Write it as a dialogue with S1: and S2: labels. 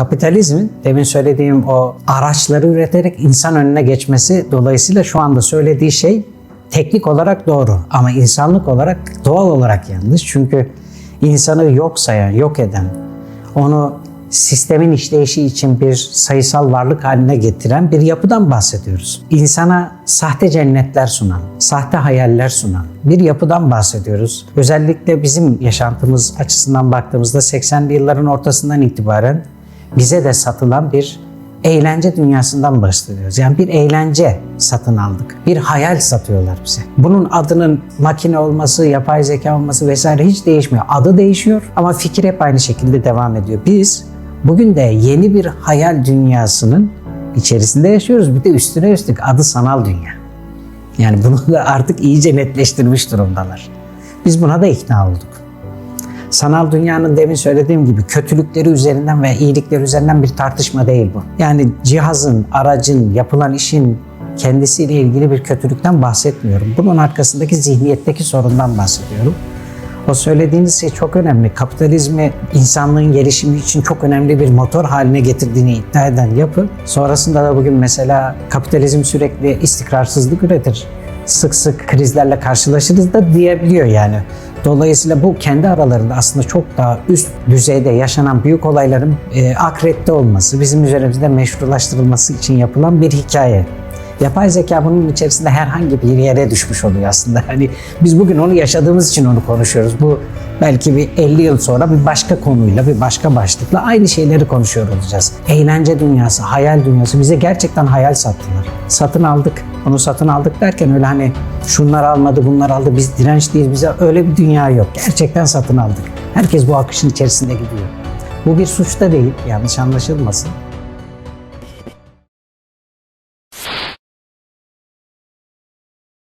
S1: Kapitalizmin demin söylediğim o araçları üreterek insan önüne geçmesi dolayısıyla şu anda söylediği şey teknik olarak doğru ama insanlık olarak doğal olarak yanlış. Çünkü insanı yok sayan, yok eden, onu sistemin işleyişi için bir sayısal varlık haline getiren bir yapıdan bahsediyoruz. İnsana sahte cennetler sunan, sahte hayaller sunan bir yapıdan bahsediyoruz. Özellikle bizim yaşantımız açısından baktığımızda 80'li yılların ortasından itibaren bize de satılan bir eğlence dünyasından bahsediyoruz. Yani bir eğlence satın aldık. Bir hayal satıyorlar bize. Bunun adının makine olması, yapay zeka olması vesaire hiç değişmiyor. Adı değişiyor ama fikir hep aynı şekilde devam ediyor. Biz bugün de yeni bir hayal dünyasının içerisinde yaşıyoruz. Bir de üstüne üstlük adı sanal dünya. Yani bunu da artık iyice netleştirmiş durumdalar. Biz buna da ikna olduk. Sanal dünyanın demin söylediğim gibi kötülükleri üzerinden ve iyilikleri üzerinden bir tartışma değil bu. Yani cihazın, aracın, yapılan işin kendisiyle ilgili bir kötülükten bahsetmiyorum. Bunun arkasındaki zihniyetteki sorundan bahsediyorum. O söylediğiniz şey çok önemli. Kapitalizmi insanlığın gelişimi için çok önemli bir motor haline getirdiğini iddia eden yapı. Sonrasında da bugün mesela kapitalizm sürekli istikrarsızlık üretir. Sık sık krizlerle karşılaşırız da diyebiliyor yani. Dolayısıyla bu kendi aralarında aslında çok daha üst düzeyde yaşanan büyük olayların e, akrette olması, bizim üzerimizde meşrulaştırılması için yapılan bir hikaye. Yapay zeka bunun içerisinde herhangi bir yere düşmüş oluyor aslında. Hani biz bugün onu yaşadığımız için onu konuşuyoruz. Bu belki bir 50 yıl sonra bir başka konuyla, bir başka başlıkla aynı şeyleri konuşuyor olacağız. Eğlence dünyası, hayal dünyası bize gerçekten hayal sattılar. Satın aldık. Onu satın aldık derken öyle hani şunlar almadı, bunlar aldı, biz dirençliyiz, bize öyle bir dünya yok. Gerçekten satın aldık. Herkes bu akışın içerisinde gidiyor. Bu bir suç da değil, yanlış anlaşılmasın.